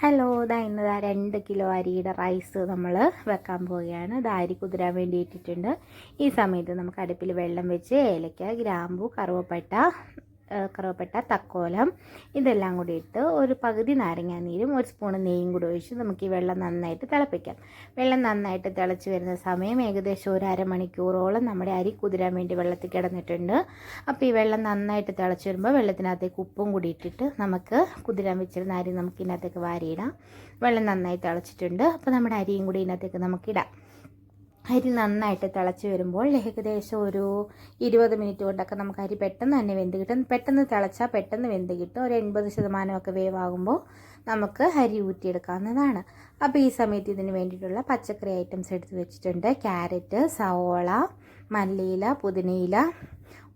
Hello ഇതാ ഇന്ന് ഇതാ രണ്ട് കിലോ അരിയുടെ റൈസ് നമ്മൾ വെക്കാൻ പോവുകയാണ്. ഇത് അരി കുതിരാൻ വേണ്ടി ഇട്ടിട്ടുണ്ട്. ഈ സമയത്ത് നമുക്ക് അടുപ്പിൽ വെള്ളം വെച്ച് ഏലക്ക ഗ്രാമ്പു കറുവപ്പട്ട കറുവപ്പട്ട തക്കോലം ഇതെല്ലാം കൂടി ഇട്ട് ഒരു പകുതി നാരങ്ങാ നീരും ഒരു സ്പൂൺ നെയ്യും കൂടി ഒഴിച്ച് നമുക്ക് ഈ വെള്ളം നന്നായിട്ട് തിളപ്പിക്കാം. വെള്ളം നന്നായിട്ട് തിളച്ച് വരുന്ന സമയം ഏകദേശം ഒരു അരമണിക്കൂറോളം നമ്മുടെ അരി കുതിരാൻ വേണ്ടി വെള്ളത്തിൽ കിടന്നിട്ടുണ്ട്. അപ്പോൾ ഈ വെള്ളം നന്നായിട്ട് തിളച്ച് വരുമ്പോൾ വെള്ളത്തിനകത്തേക്ക് ഉപ്പും കൂടി ഇട്ടിട്ട് നമുക്ക് കുതിരാൻ വെച്ചിരുന്ന അരി നമുക്ക് ഇതിനകത്തേക്ക് വാരിയിടാം. വെള്ളം നന്നായി തിളച്ചിട്ടുണ്ട്. അപ്പോൾ നമ്മുടെ അരിയും കൂടി ഇതിനകത്തേക്ക് നമുക്കിടാം. അരി നന്നായിട്ട് തിളച്ച് വരുമ്പോൾ ഏകദേശം ഒരു ഇരുപത് മിനിറ്റ് കൊണ്ടൊക്കെ നമുക്ക് അരി പെട്ടെന്ന് തന്നെ വെന്ത് കിട്ടും. പെട്ടെന്ന് തിളച്ചാൽ പെട്ടെന്ന് വെന്ത് കിട്ടും. ഒരു എൺപത് ശതമാനമൊക്കെ വേവാകുമ്പോൾ നമുക്ക് അരി ഊറ്റിയെടുക്കാവുന്നതാണ്. അപ്പോൾ ഈ സമയത്ത് ഇതിന് വേണ്ടിയിട്ടുള്ള പച്ചക്കറി ഐറ്റംസ് എടുത്ത് വെച്ചിട്ടുണ്ട്. ക്യാരറ്റ് സവോള മല്ലിയില പുതിനയില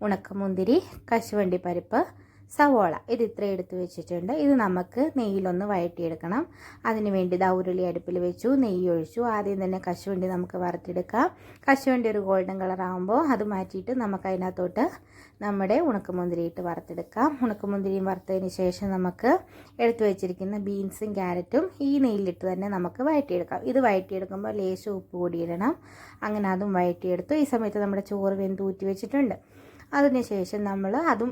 ഉണക്കമുന്തിരി കശുവണ്ടി പരിപ്പ് സവോള ഇത് ഇത്ര എടുത്ത് വെച്ചിട്ടുണ്ട്. ഇത് നമുക്ക് നെയ്യിലൊന്ന് വഴറ്റിയെടുക്കണം. അതിന് വേണ്ടി ദാ ഉരുളി അടുപ്പിൽ വെച്ചു. നെയ്യ് ഒഴിച്ചു. ആദ്യം തന്നെ കശുവണ്ടി നമുക്ക് വറുത്തെടുക്കാം. കശുവണ്ടി ഒരു ഗോൾഡൻ കളർ ആകുമ്പോൾ അത് മാറ്റിയിട്ട് നമുക്ക് അതിനകത്തോട്ട് നമ്മുടെ ഉണക്കമുന്തിരി ഇട്ട് വറുത്തെടുക്കാം. ഉണക്കമുന്തിരിയും വറുത്തതിന് ശേഷം നമുക്ക് എടുത്തു വെച്ചിരിക്കുന്ന ബീൻസും ക്യാരറ്റും ഈ നെയ്യിലിട്ട് തന്നെ നമുക്ക് വഴറ്റിയെടുക്കാം. ഇത് വഴറ്റിയെടുക്കുമ്പോൾ ലേശം ഉപ്പ് കൂടി ഇടണം. അങ്ങനെ അതും വഴറ്റിയെടുത്തു. ഈ സമയത്ത് നമ്മുടെ ചോറ് വെന്ത് ഊറ്റി വെച്ചിട്ടുണ്ട്. അതിനുശേഷം നമ്മൾ അതും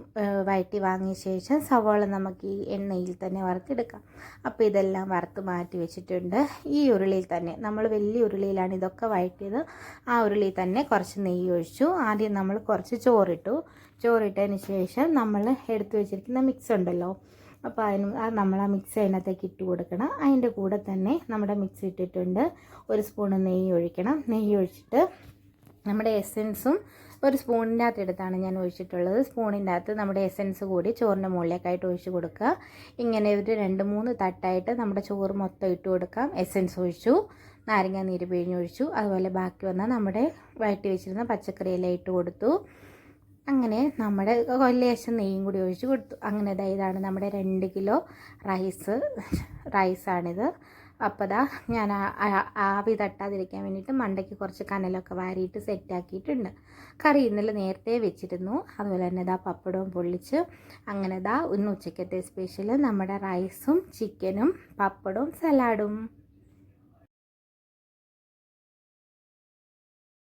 വയറ്റി വാങ്ങിയ ശേഷം സവോള നമുക്ക് ഈ എണ്ണയിൽ തന്നെ വറുത്തെടുക്കാം. അപ്പോൾ ഇതെല്ലാം വറുത്ത് മാറ്റി വെച്ചിട്ടുണ്ട്. ഈ ഉരുളിയിൽ തന്നെ നമ്മൾ വലിയ ഉരുളിയിലാണ് ഇതൊക്കെ വഴറ്റിയത്. ആ ഉരുളിയിൽ തന്നെ കുറച്ച് നെയ്യ് ഒഴിച്ചു. ആദ്യം നമ്മൾ കുറച്ച് ചോറിട്ടു. ചോറിട്ടതിന് ശേഷം നമ്മൾ എടുത്തു വെച്ചിരിക്കുന്ന മിക്സ് ഉണ്ടല്ലോ. അപ്പോൾ അതിന് ആ നമ്മൾ ആ മിക്സ് അതിനകത്തേക്ക് ഇട്ട് കൊടുക്കണം. അതിന്റെ കൂടെ തന്നെ നമ്മുടെ മിക്സ് ഇട്ടിട്ടുണ്ട്. ഒരു സ്പൂണ് നെയ്യ് ഒഴിക്കണം. നെയ്യ് ഒഴിച്ചിട്ട് നമ്മുടെ എസൻസും ഒരു സ്പൂണിന്റെ അകത്ത് എടുത്താണ് ഞാൻ ഒഴിച്ചിട്ടുള്ളത്. സ്പൂണിന്റെ അകത്ത് നമ്മുടെ എസൻസ് കൂടി ചോറിന്റെ മുകളിലേക്കായിട്ട് ഒഴിച്ചു കൊടുക്കുക. ഇങ്ങനെ ഒരു രണ്ട് മൂന്ന് തട്ടായിട്ട് നമ്മുടെ ചോറ് മൊത്തം ഇട്ട് കൊടുക്കാം. എസൻസ് ഒഴിച്ചു നാരങ്ങ നീര് പിഴിഞ്ഞൊഴിച്ചു അതുപോലെ ബാക്കി വന്ന നമ്മുടെ വഴറ്റി വെച്ചിരുന്ന പച്ചക്കറിയെല്ലാം ഇട്ട് കൊടുത്തു. അങ്ങനെ നമ്മുടെ ലേശം നെയ്യും കൂടി ഒഴിച്ച് കൊടുത്തു. അങ്ങനെ ഇതാണ് നമ്മുടെ രണ്ട് കിലോ റൈസ് റൈസാണിത്. അപ്പോൾ ഞാൻ ആവി തട്ടാതിരിക്കാൻ വേണ്ടിയിട്ട് മണ്ടയ്ക്ക് കുറച്ച് കനലൊക്കെ വാരിയിട്ട് സെറ്റാക്കിയിട്ടുണ്ട്. കറി ഇന്നലെ നേരത്തെ വെച്ചിരുന്നു. അതുപോലെ തന്നെ ദാ പപ്പടവും പൊള്ളിച്ച് അങ്ങനെ ദാ ഇന്ന് ഉച്ചക്കത്തെ സ്പെഷ്യൽ നമ്മുടെ റൈസും ചിക്കനും പപ്പടവും സലാഡും